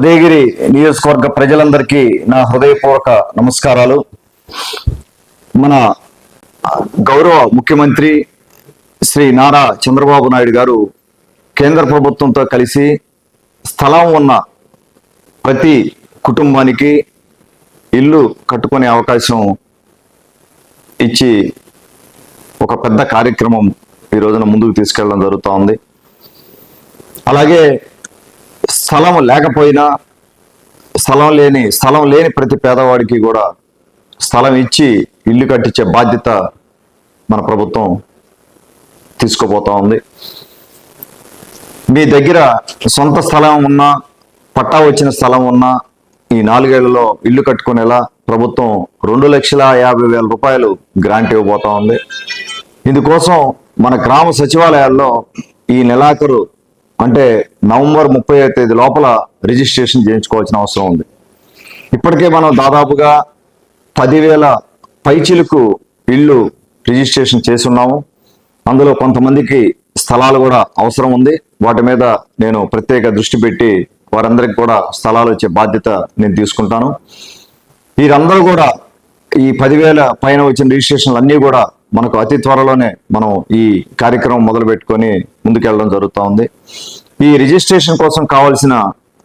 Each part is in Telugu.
ఉదయగిరి నియోజకవర్గ ప్రజలందరికీ నా హృదయపూర్వక నమస్కారాలు. మన గౌరవ ముఖ్యమంత్రి శ్రీ నారా చంద్రబాబు నాయుడు గారు కేంద్ర ప్రభుత్వంతో కలిసి స్థలం ఉన్న ప్రతి కుటుంబానికి ఇల్లు కట్టుకునే అవకాశం ఇచ్చి ఒక పెద్ద కార్యక్రమం ఈ రోజున ముందుకు తీసుకెళ్ళడం జరుగుతూ ఉంది అలాగే స్థలం లేకపోయినా స్థలం లేని స్థలం లేని ప్రతి పేదవాడికి కూడా స్థలం ఇచ్చి ఇల్లు కట్టించే బాధ్యత మన ప్రభుత్వం తీసుకుపోతా ఉంది. మీ దగ్గర సొంత స్థలం ఉన్నా పట్టా వచ్చిన స్థలం ఉన్నా ఈ నాలుగేళ్ళలో ఇల్లు కట్టుకునేలా ప్రభుత్వం రెండు లక్షల యాభై వేల రూపాయలు గ్రాంట్ ఇవ్వబోతా ఉంది. ఇందుకోసం మన గ్రామ సచివాలయాల్లో ఈ నెలాఖరు అంటే నవంబర్ ముప్పై తేదీ లోపల రిజిస్ట్రేషన్ చేయించుకోవాల్సిన అవసరం ఉంది. ఇప్పటికే మనం దాదాపుగా పదివేల పైచిలకు ఇల్లు రిజిస్ట్రేషన్ చేసి ఉన్నాము అందులో కొంతమందికి స్థలాలు కూడా అవసరం ఉంది. వాటి మీద నేను ప్రత్యేక దృష్టి పెట్టి వారందరికి కూడా స్థలాలు వచ్చే బాధ్యత నేను తీసుకుంటాను. వీరందరూ కూడా ఈ పదివేల పైన వచ్చిన రిజిస్ట్రేషన్లు అన్నీ కూడా మనకు అతి త్వరలోనే మనం ఈ కార్యక్రమం మొదలు పెట్టుకొని ముందుకెళ్ళడం జరుగుతూ ఉంది. ఈ రిజిస్ట్రేషన్ కోసం కావాల్సిన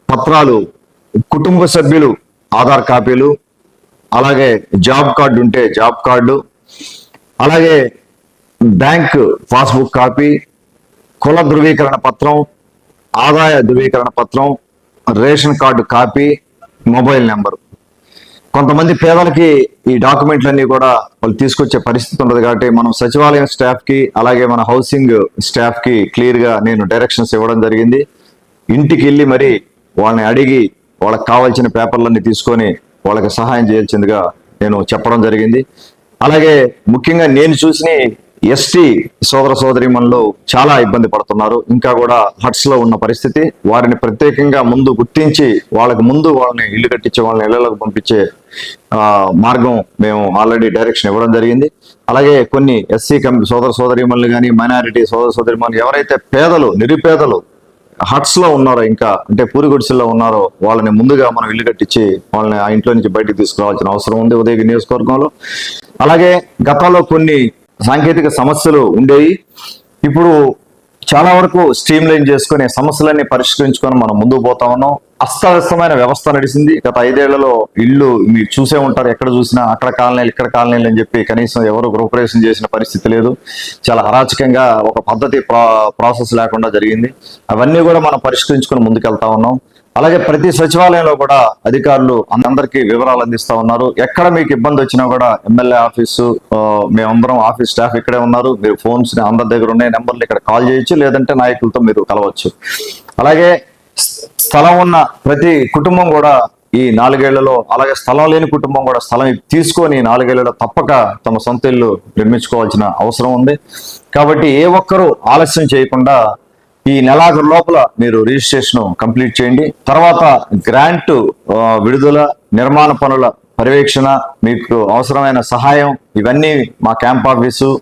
పత్రాలు కుటుంబ సభ్యులు ఆధార్ కాపీలు అలాగే జాబ్ కార్డు ఉంటే జాబ్ కార్డు అలాగే బ్యాంక్ పాస్బుక్ కాపీ కుల ధృవీకరణ పత్రం ఆదాయ ధృవీకరణ పత్రం ration card copy mobile number. కొంతమంది పేదలకి ఈ డాక్యుమెంట్లన్నీ కూడా వాళ్ళు తీసుకొచ్చే పరిస్థితి ఉండదు కాబట్టి మనం సచివాలయం స్టాఫ్కి అలాగే మన హౌసింగ్ స్టాఫ్కి క్లియర్గా నేను డైరెక్షన్స్ ఇవ్వడం జరిగింది. ఇంటికి వెళ్ళి మరి వాళ్ళని అడిగి వాళ్ళకి కావాల్సిన పేపర్లన్నీ తీసుకొని వాళ్ళకి సహాయం చేయాల్సిందిగా నేను చెప్పడం జరిగింది. అలాగే ముఖ్యంగా నేను చూసిన ఎస్టీ సోదర సోదరిమణులు చాలా ఇబ్బంది పడుతున్నారు. ఇంకా కూడా హట్స్లో ఉన్న పరిస్థితి వారిని ప్రత్యేకంగా ముందు గుర్తించి వాళ్ళకి ముందు వాళ్ళని ఇల్లు కట్టించే వాళ్ళని ఇళ్ళలోకి పంపించే మార్గం మేము ఆల్రెడీ డైరెక్షన్ ఇవ్వడం జరిగింది. అలాగే కొన్ని ఎస్సీ కం సోదర సోదరిమణులు కానీ మైనారిటీ సోదర సోదరిమణులు ఎవరైతే పేదలు నిరుపేదలు హట్స్లో ఉన్నారో ఇంకా అంటే పూరి గుడిసెల్లో ఉన్నారో వాళ్ళని ముందుగా మనం ఇల్లు కట్టించి వాళ్ళని ఆ ఇంట్లో నుంచి బయటకు తీసుకురావాల్సిన అవసరం ఉంది ఉదయ నియోజకవర్గంలో. అలాగే గతంలో కొన్ని సాంకేతిక సమస్యలు ఉండేవి. ఇప్పుడు చాలా వరకు స్ట్రీమ్ లైన్ చేసుకునే సమస్యలన్నీ పరిష్కరించుకొని మనం ముందుకు పోతా ఉన్నాం. అస్తవ్యస్తమైన వ్యవస్థ నడిచింది. గత ఐదేళ్ళలో ఇల్లు మీరు చూసే ఉంటారు. ఎక్కడ చూసినా అక్కడ కాలనీలు ఇక్కడ కాలనీలు అని చెప్పి కనీసం ఎవరు గృహప్రవేశం చేసిన పరిస్థితి లేదు. చాలా అరాచకంగా ఒక పద్ధతి ప్రాసెస్ లేకుండా జరిగింది. అవన్నీ కూడా మనం పరిష్కరించుకొని ముందుకెళ్తా ఉన్నాం. అలాగే ప్రతి సచివాలయంలో కూడా అధికారులు అందరికీ వివరాలు అందిస్తా ఉన్నారు. ఎక్కడ మీకు ఇబ్బంది వచ్చినా కూడా ఎమ్మెల్యే ఆఫీసు మేమందరం ఆఫీస్ స్టాఫ్ ఇక్కడే ఉన్నారు. మీరు ఫోన్స్ అందరి దగ్గర ఉన్నాయి నెంబర్లు ఇక్కడ కాల్ చేయొచ్చు లేదంటే నాయకులతో మీరు కలవచ్చు. అలాగే స్థలం ఉన్న ప్రతి కుటుంబం కూడా ఈ నాలుగేళ్ళలో అలాగే స్థలం లేని కుటుంబం కూడా స్థలం తీసుకొని నాలుగేళ్ళలో తప్పక తమ సొంత ఇల్లు నిర్మించుకోవాల్సిన అవసరం ఉంది. కాబట్టి ఏ ఒక్కరూ ఆలస్యం చేయకుండా ఈ నెలాఖరు లోపల మీరు రిజిస్ట్రేషన్ కంప్లీట్ చేయండి. తర్వాత గ్రాంట్ విడుదల నిర్మాణ పనుల పర్యవేక్షణ మీకు అవసరమైన సహాయం ఇవన్నీ మా క్యాంప్ ఆఫీసు